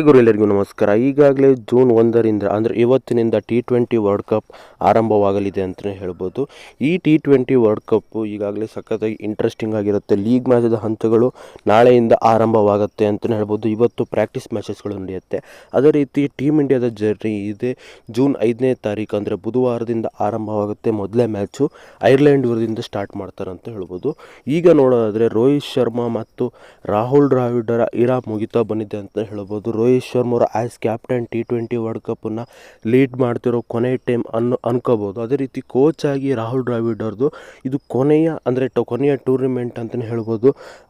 ಗುರು ಎಲ್ಲರಿಗೂ ನಮಸ್ಕಾರ. ಈಗಾಗಲೇ ಜೂನ್ ಒಂದರಿಂದ ಅಂದರೆ ಇವತ್ತಿನಿಂದ ಟಿ ಟ್ವೆಂಟಿ ವರ್ಲ್ಡ್ ಕಪ್ ಆರಂಭವಾಗಲಿದೆ ಅಂತಲೇ ಹೇಳ್ಬೋದು. ಈ ಟಿ ಟ್ವೆಂಟಿ ವರ್ಲ್ಡ್ ಕಪ್ಪು ಈಗಾಗಲೇ ಸಖತ್ತಾಗಿ ಇಂಟ್ರೆಸ್ಟಿಂಗ್ ಆಗಿರುತ್ತೆ. ಲೀಗ್ ಮ್ಯಾಚದ ಹಂತಗಳು ನಾಳೆಯಿಂದ ಆರಂಭವಾಗುತ್ತೆ ಅಂತಲೇ ಹೇಳ್ಬೋದು. ಇವತ್ತು ಪ್ರಾಕ್ಟೀಸ್ ಮ್ಯಾಚಸ್ಗಳು ನಡೆಯುತ್ತೆ. ಅದೇ ರೀತಿ ಟೀಮ್ ಇಂಡಿಯಾದ ಜರ್ನಿ ಇದೆ. ಜೂನ್ ಐದನೇ ತಾರೀಕು ಅಂದರೆ ಬುಧವಾರದಿಂದ ಆರಂಭವಾಗುತ್ತೆ ಮೊದಲೇ ಮ್ಯಾಚು ಐರ್ಲೆಂಡ್ ವಿರುದ್ಧದಿಂದ ಸ್ಟಾರ್ಟ್ ಮಾಡ್ತಾರೆ ಅಂತ ಹೇಳ್ಬೋದು. ಈಗ ನೋಡೋದಾದರೆ ರೋಹಿತ್ ಶರ್ಮಾ ಮತ್ತು ರಾಹುಲ್ ದ್ರಾವಿಡರ ಇರಾ ಮುಗಿತಾ ಬಂದಿದೆ ಅಂತ ಹೇಳ್ಬೋದು. ರೋಹಿತ್ ಶರ್ಮಾ ಅವರು as captain T twenty world ಕಪ್ಪನ್ನು lead ಮಾಡ್ತಿರೋ ಕೊನೆ ಟೈಮ್ ಅನ್ನು ಅನ್ಕೋಬೋದು. ಅದೇ ರೀತಿ ಕೋಚ್ ಆಗಿ ರಾಹುಲ್ ದ್ರಾವಿಡ್ ಅವ್ರದ್ದು ಇದು ಕೊನೆಯ ಅಂದರೆ ಟ ಕೊನೆಯ ಟೂರ್ನಿಮೆಂಟ್ ಅಂತಲೇ ಹೇಳ್ಬೋದು.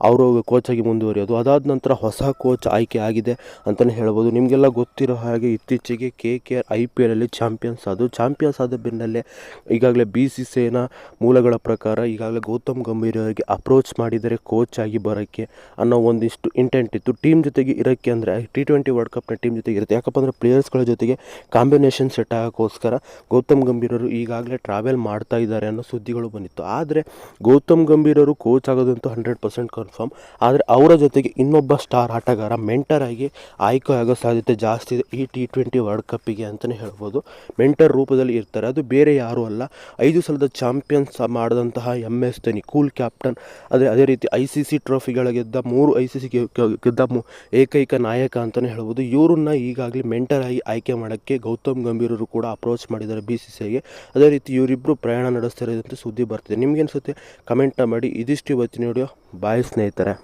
ಅವರು ಕೋಚ್ ಆಗಿ ಮುಂದುವರಿಯೋದು. ಅದಾದ ನಂತರ ಹೊಸ ಕೋಚ್ ಆಯ್ಕೆ ಆಗಿದೆ ಅಂತಲೇ ಹೇಳ್ಬೋದು. ನಿಮಗೆಲ್ಲ ಗೊತ್ತಿರೋ ಹಾಗೆ ಇತ್ತೀಚೆಗೆ K K R I P ಎಲ್ಲಲ್ಲಿ champions ಆದವು ಚಾಂಪಿಯನ್ಸ್ ಆದ ಬೆನ್ನಲ್ಲೇ ಈಗಾಗಲೇ ಬಿ ಸಿ ಸೇನ ಮೂಲಗಳ ಪ್ರಕಾರ ಈಗಾಗಲೇ ಗೌತಮ್ ಗಂಭೀರ್ ಅವರಿಗೆ ಅಪ್ರೋಚ್ ಮಾಡಿದರೆ ಕೋಚ್ ಆಗಿ ಬರೋಕ್ಕೆ ಅನ್ನೋ ಒಂದಿಷ್ಟು ಇಂಟೆಂಟ್ ಇತ್ತು. ಟೀಮ್ ಜೊತೆಗೆ ಇರೋಕ್ಕೆ ಅಂದರೆ ಟಿ ಟ್ವೆಂಟಿ ವರ್ಲ್ಡ್ ಕಪ್ನ ಟೀಮ್ ಜೊತೆಗೆ ಇರುತ್ತೆ. ಯಾಕಪ್ಪ ಅಂದರೆ ಪ್ಲೇಯರ್ಸ್ಗಳ ಜೊತೆಗೆ ಕಾಂಬಿನೇಷನ್ ಸೆಟ್ ಆಗೋಕ್ಕೋಸ್ಕರ ಗೌತಮ್ ಗಂಭೀರರು ಈಗಾಗಲೇ ಟ್ರಾವೆಲ್ ಮಾಡ್ತಾ ಇದ್ದಾರೆ ಅನ್ನೋ ಸುದ್ದಿಗಳು ಬಂದಿತ್ತು. ಆದರೆ ಗೌತಮ್ ಗಂಭೀರರು ಕೋಚ್ ಆಗೋದಂತೂ ಹಂಡ್ರೆಡ್ ಪರ್ಸೆಂಟ್ ಕನ್ಫರ್ಮ್ ಆದರೆ ಅವರ ಜೊತೆಗೆ ಇನ್ನೊಬ್ಬ ಸ್ಟಾರ್ ಆಟಗಾರ ಮೆಂಟರ್ ಆಗಿ ಆಯ್ಕೆ ಆಗೋ ಸಾಧ್ಯತೆ ಜಾಸ್ತಿ ಇದೆ. ಈ ಟಿ ಟ್ವೆಂಟಿ ವರ್ಲ್ಡ್ ಕಪ್ಪಿಗೆ ಅಂತಲೇ ಹೇಳ್ಬೋದು. ಮೆಂಟರ್ ರೂಪದಲ್ಲಿ ಇರ್ತಾರೆ. ಅದು ಬೇರೆ ಯಾರೂ ಅಲ್ಲ. ಐದು ಸಲದ ಚಾಂಪಿಯನ್ಸ್ ಮಾಡಿದಂತಹ M S Dhoni cool captain ಅದೇ ಅದೇ ರೀತಿ ಐ ಸಿ ಸಿ ಟ್ರೋಫಿಗಳ ಗೆದ್ದ ಮೂರು ಐ ಸಿ ಸಿ ಗೆದ್ದ ಏಕೈಕ ನಾಯಕ ಅಂತಲೇ ಹೇಳ್ಬೋದು ಇವರನ್ನ ಈಗಾಗಲೇ ಮೆಂಟರ್ ಆಗಿ ಆಯ್ಕೆ ಮಾಡೋಕ್ಕೆ ಗೌತಮ್ ಗಂಭೀರರು ಕೂಡ ಅಪ್ರೋಚ್ ಮಾಡಿದ್ದಾರೆ ಬಿ ಸಿ ಸಿ ಐಗೆ ಅದೇ ರೀತಿ ಇವರಿಬ್ಬರು ಪ್ರಯಾಣ ನಡೆಸ್ತಿರೋದಂತ ಸುದ್ದಿ ಬರ್ತಿದೆ. ನಿಮ್ಗೆ ಅನಿಸುತ್ತೆ? ಕಮೆಂಟ್ನ ಮಾಡಿ. ಇದಿಷ್ಟು ಇವತ್ತಿನ ವಿಡಿಯೋ ಬಾಯ್ ಸ್ನೇಹಿತರೆ.